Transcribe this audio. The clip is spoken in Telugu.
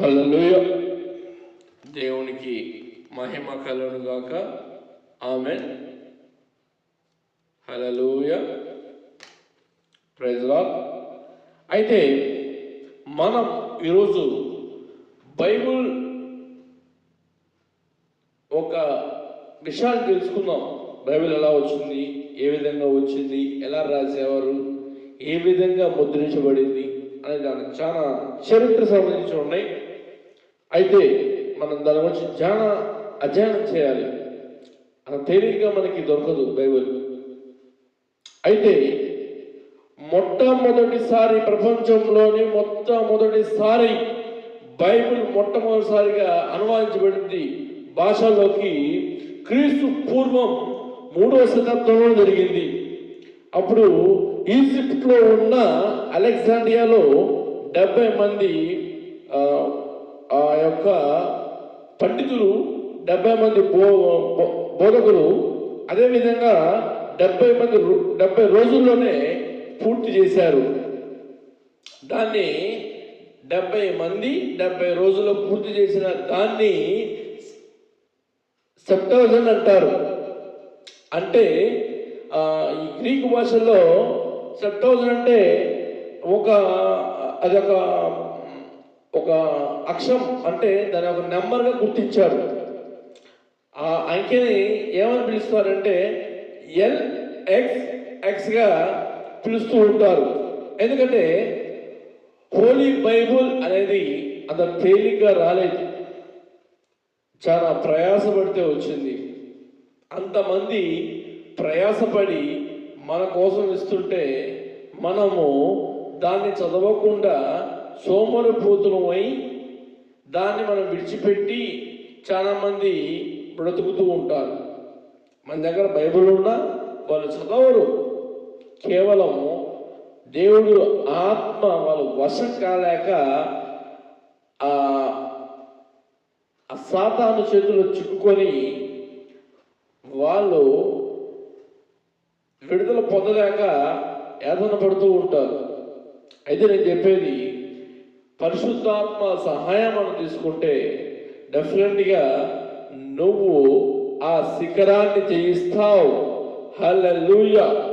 హల్లెలూయ. దేవునికి మహిమ కలును గాక. ఆమెన్. హల్లెలూయ. ప్రైజ్ అయితే మనం ఈరోజు బైబుల్ ఒక విషయాన్ని తెలుసుకుందాం. బైబిల్ ఎలా వచ్చింది? ఏ విధంగా వచ్చింది? ఎలా రాసేవారు? ఏ విధంగా ముద్రించబడింది? అనే దానికి చాలా చరిత్ర సంబంధించి ఉన్నాయి. అయితే మనం దాని గురించి చాలా అధ్యయనం చేయాలి. అంత తేలిగ్గా మనకి దొరకదు బైబిల్. అయితే మొట్టమొదటిసారి ప్రపంచంలోని మొట్టమొదటిసారి బైబిల్ మొట్టమొదటిసారిగా అనువాదించబడింది భాషలోకి క్రీస్తు పూర్వం మూడవ శతాబ్దంలో జరిగింది. అప్పుడు ఈజిప్ట్లో ఉన్న అలెగ్జాండియాలో డెబ్బై మంది ఆ, యొక్క పండితులు డెబ్బై మంది బో బోధకులు అదేవిధంగా డెబ్బై మంది డెబ్బై రోజుల్లోనే పూర్తి చేశారు. దాన్ని డెబ్బై మంది డెబ్బై రోజుల్లో పూర్తి చేసిన దాన్ని సెప్టౌజన్ అంటారు. అంటే ఈ గ్రీకు భాషలో సెప్టౌజన్ అంటే ఒక అదొక ఒక అక్షరం అంటే దాని ఒక నెంబర్గా గుర్తించారు ఆ అంకెని ఏమని పిలుస్తారంటే ఎల్ ఎక్స్ ఎక్స్గా పిలుస్తూ ఉంటారు. ఎందుకంటే హోలీ బైబుల్ అనేది అంత తేలిగ్గా రాలేదు. చాలా ప్రయాసపడితే వచ్చింది. అంతమంది ప్రయాసపడి మన కోసం ఇస్తుంటే మనము దాన్ని చదవకుండా సోమరిపోతులమై దాన్ని మనం విడిచిపెట్టి చాలామంది బ్రతుకుతూ ఉంటారు. మన దగ్గర బైబిల్ ఉన్నా వాళ్ళు చదవరు. కేవలం దేవుడు ఆత్మ వాళ్ళు వశం కాలేక ఆ సాతాను చేతిలో చిక్కుకొని వాళ్ళు విడుదల పొందలేక యాతన పడుతూ ఉంటారు. అయితే నేను చెప్పేది పరిశుద్ధాత్మ సహాయం మనం తీసుకుంటే డెఫినెట్గా నువ్వు ఆ శిఖరాన్ని జయిస్తావు. హల్లెలూయా